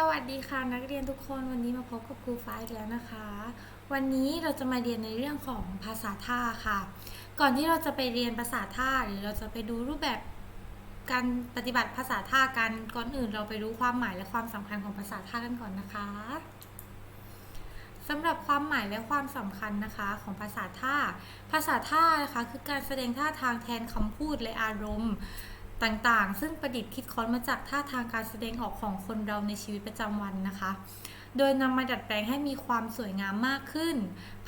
สวัสดีค่ะนักเรียนทุกคนวันนี้มาพบกับครูฟ้าอีกแล้วนะคะ วันนี้เราจะมาเรียนในเรื่องของภาษาท่าค่ะ ก่อนที่เราจะไปเรียนภาษาท่าหรือเราจะไปดูรูปแบบการปฏิบัติภาษาท่ากันก่อนอื่นเราไปรู้ความหมายและความสำคัญของภาษาท่ากันก่อนนะคะสำหรับความหมายและความสำคัญนะคะของภาษาท่า ภาษาท่านะคะคือการแสดงท่าทางแทนคำพูดและอารมณ์ ต่างๆ ซึ่งประดิษฐ์คิดค้นมาจากท่าทางการแสดงออกของคนเราในชีวิตประจำวันนะคะ โดยนำมาดัดแปลงให้มีความสวยงามมากขึ้น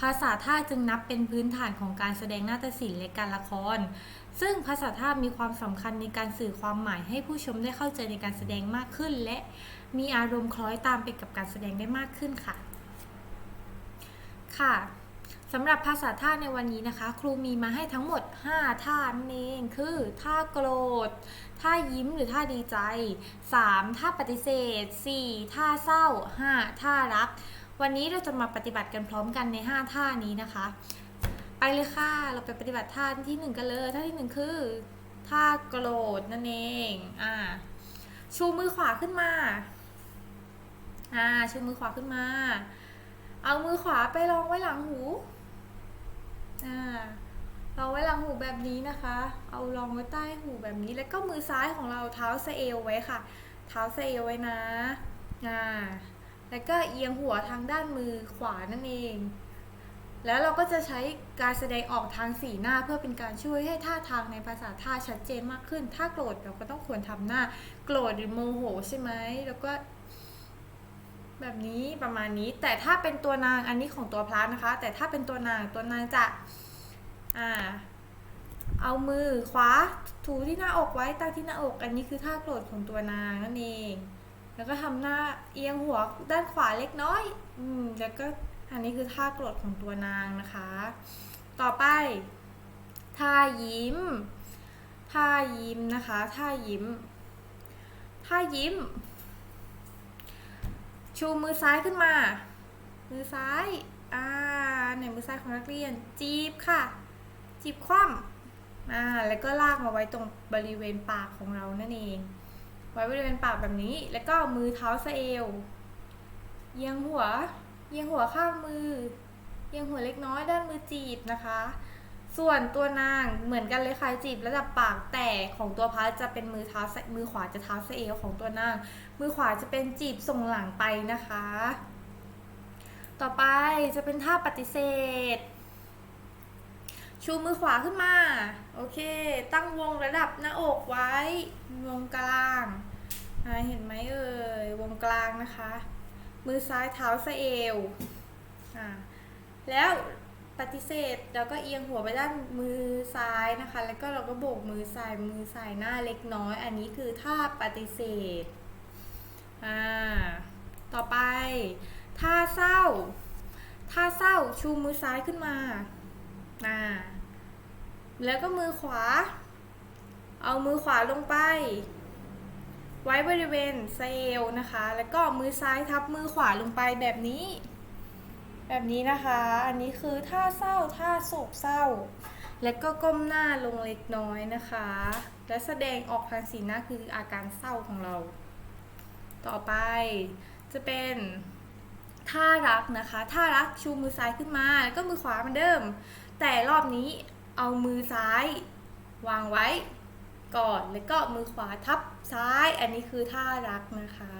ภาษาท่าจึงนับเป็นพื้นฐานของการแสดงนาฏศิลป์และการละคร ซึ่งภาษาท่ามีความสำคัญในการสื่อความหมายให้ผู้ชมได้เข้าใจในการแสดงมากขึ้น และมีอารมณ์คล้อยตามไปกับการแสดงได้มากขึ้นค่ะ ค่ะ สำหรับภาษาท่าในวันนี้นะคะ ครูมีมาให้ทั้งหมด 5 ท่านั่นเองคือท่าโกรธท่ายิ้มหรือท่าดีใจ 3. ท่าปฏิเสธ 4. ท่าเศร้า 5. ท่ารัก วันนี้เราจะมาปฏิบัติกันพร้อมกันใน 5 ท่านี้นะคะ ไปเลยค่ะ เราไปปฏิบัติท่าที่ 1 กันเลยท่าที่ 1 คือ ท่าโกรธนั่นเองอ่าชูมือขวาขึ้นมาอ่าชูมือขวาขึ้นมา เอามือขวาไปรองไว้หลังหู อ่าเราไว้หลังหู แบบนี้นะคะ เอารองไว้ใต้หูแบบนี้ แล้วก็มือซ้ายของเราเท้าสะเอวไว้ค่ะ เท้าสะเอวไว้นะอ่าแล้วก็เอียงหัวทางด้านมือขวานั่นเอง แล้วเราก็จะใช้การแสดงออกทางสีหน้าเพื่อเป็นการช่วยให้ท่าทางในภาษาท่าชัดเจนมากขึ้น ถ้าโกรธเราก็ต้องควรทำหน้าโกรธหรือโมโหใช่ไหม แล้วก็ แบบนี้ประมาณนี้ แต่ถ้าเป็นตัวนางอันนี้ของตัวพระนะคะ แต่ถ้าเป็นตัวนางตัวนางจะ อ่า เอามือขวาถูที่หน้าอกไว้ตั้งที่หน้าอก อันนี้คือท่าโกรธของตัวนางนั่นเอง แล้วก็ทำหน้าเอียงหัวด้านขวาเล็กน้อย อืม แล้วก็อันนี้คือท่าโกรธของตัวนางนะคะ ต่อไปท่ายิ้มท่ายิ้มนะคะท่ายิ้มท่ายิ้ม ชูมือซ้ายขึ้นมา มือซ้าย อ่าไหนมือซ้ายของนักเรียน จีบค่ะ จีบคว่ำ อ่าแล้วก็ลากมาไว้ตรงบริเวณปากของเรานั่นเอง ไว้บริเวณปากแบบนี้ แล้วก็มือเท้าสะเอวเอียงหัวเอียงหัวข้างมือเอียงหัวเล็กน้อยด้านมือจีบนะคะ ส่วนตัวนางเหมือนกันเลยค่ะจีบระดับปากแต่ของตัวพัดจะเป็นมือเท้ามือขวาจะเท้าสะเอวของตัวนาง มือขวาจะเป็นจีบส่งหลังไปนะคะ ต่อไปจะเป็นท่าปฏิเสธ ชูมือขวาขึ้นมา โอเค ตั้งวงระดับหน้าอกไว้ วงกลางเห็นไหมเอ่ยวงกลางนะคะ มือซ้ายเท้าสะเอวอแล้วปฏิเสธเราก็เอียงหัวไปด้านมือซ้ายนะคะ แล้วก็เราก็โบกมือซ้ายมือซ้ายหน้าเล็กน้อย อันนี้คือท่าปฏิเสธอ่าต่อไปท่าเศร้าท่าเศร้าชูมือซ้ายขึ้นมาอ่า แล้วก็มือขวา เอามือขวาลงไป ไว้บริเวณเซลล์นะคะ แล้วก็มือซ้ายทับมือขวาลงไปแบบนี้ แบบนี้นะคะ อันนี้คือท่าเศร้าท่าโศกเศร้า แล้วก็ก้มหน้าลงเล็กน้อยนะคะ และแสดงออกทางสีหน้าคืออาการเศร้าของเรา ต่อไปจะเป็นท่ารักนะคะ ท่ารักชูมือซ้ายขึ้นมา แล้วก็มือขวาเหมือนเดิม แต่รอบนี้ เอามือซ้าย วางไว้ ก่อนแล้วก็มือขวาทับซ้าย อันนี้คือท่ารักนะคะ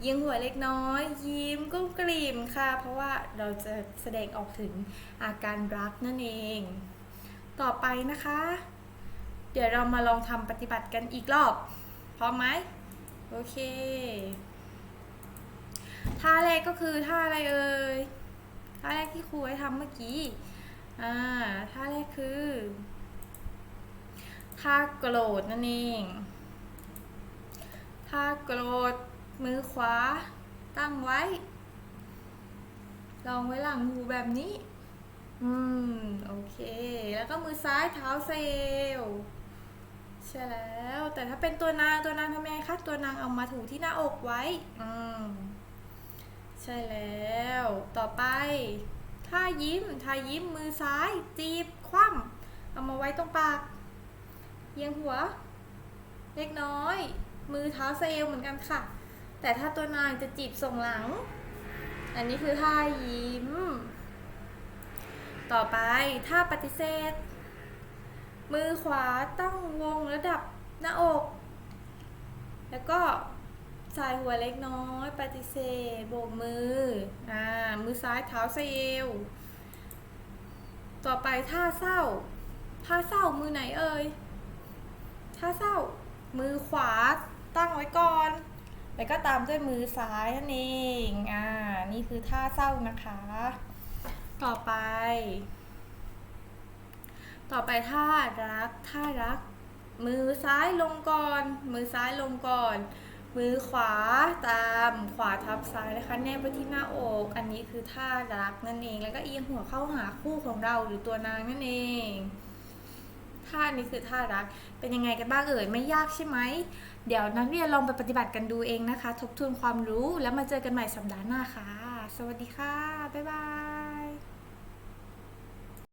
เอียงหัวเล็กน้อย ยิ้มกุ้มกลิ่มค่ะ เพราะว่าเราจะแสดงออกถึงอาการรักนั่นเอง ต่อไปนะคะ เดี๋ยวเรามาลองทำปฏิบัติกันอีกรอบ พร้อมไหมโอเค ท่าแรกก็คือท่าอะไรเอ่ยท่าแรกที่ครูให้ทำเมื่อกี้ อ่าท่าแรกคือท่าโกรธนั่นเองท่าโกรธมือขวา ตั้งไว้ ลองไว้หลังหูแบบนี้ อืม โอเค แล้วก็มือซ้ายเท้าเซลใช่แล้ว แต่ถ้าเป็นตัวนางตัวนางทำยังไงคะ ตัวนางเอามาถูที่หน้าอกไว้ อืม ใช่แล้ว ต่อไป ท่ายิ้มท่ายิ้มมือซ้าย จีบ คว่ำเอามาไว้ตรงปากเอียงหัว เล็กน้อย มือเท้าเซลเหมือนกันค่ะ แต่ถ้าตัวนางจะจีบส่งหลัง อันนี้คือท่ายิ้ม ต่อไปท่าปฏิเสธ มือขวาตั้งวงระดับหน้าอก แล้วก็ สายหัวเล็กน้อย ปฏิเสธ โบกมือ อ่า มือซ้ายเท้าเซลต่อไปท่าเศร้า ท่าเศร้ามือไหนเอ่ย ท่าเศร้า มือขวาตั้งไว้ก่อน แล้วก็ตามด้วยมือซ้ายนั่นเอง อ่า นี่คือท่าเศร้านะคะ ต่อไป ต่อไปท่ารัก ท่ารัก มือซ้ายลงก่อน มือซ้ายลงก่อน มือขวาตามขวาทับซ้ายนะคะ แนบไปที่หน้าอก อันนี้คือท่ารักนั่นเอง แล้วก็เอียงหัวเข้าหาคู่ของเราหรือตัวนางนั่นเองท่านี้คือท่ารัก เป็นยังไงกันบ้างเอ่ย ไม่ยากใช่ไหม เดี๋ยวนักเรียนลองไปปฏิบัติกันดูเองนะคะ ทบทวนความรู้แล้วมาเจอกันใหม่สัปดาห์หน้าค่ะ สวัสดีค่ะ บ๊ายบาย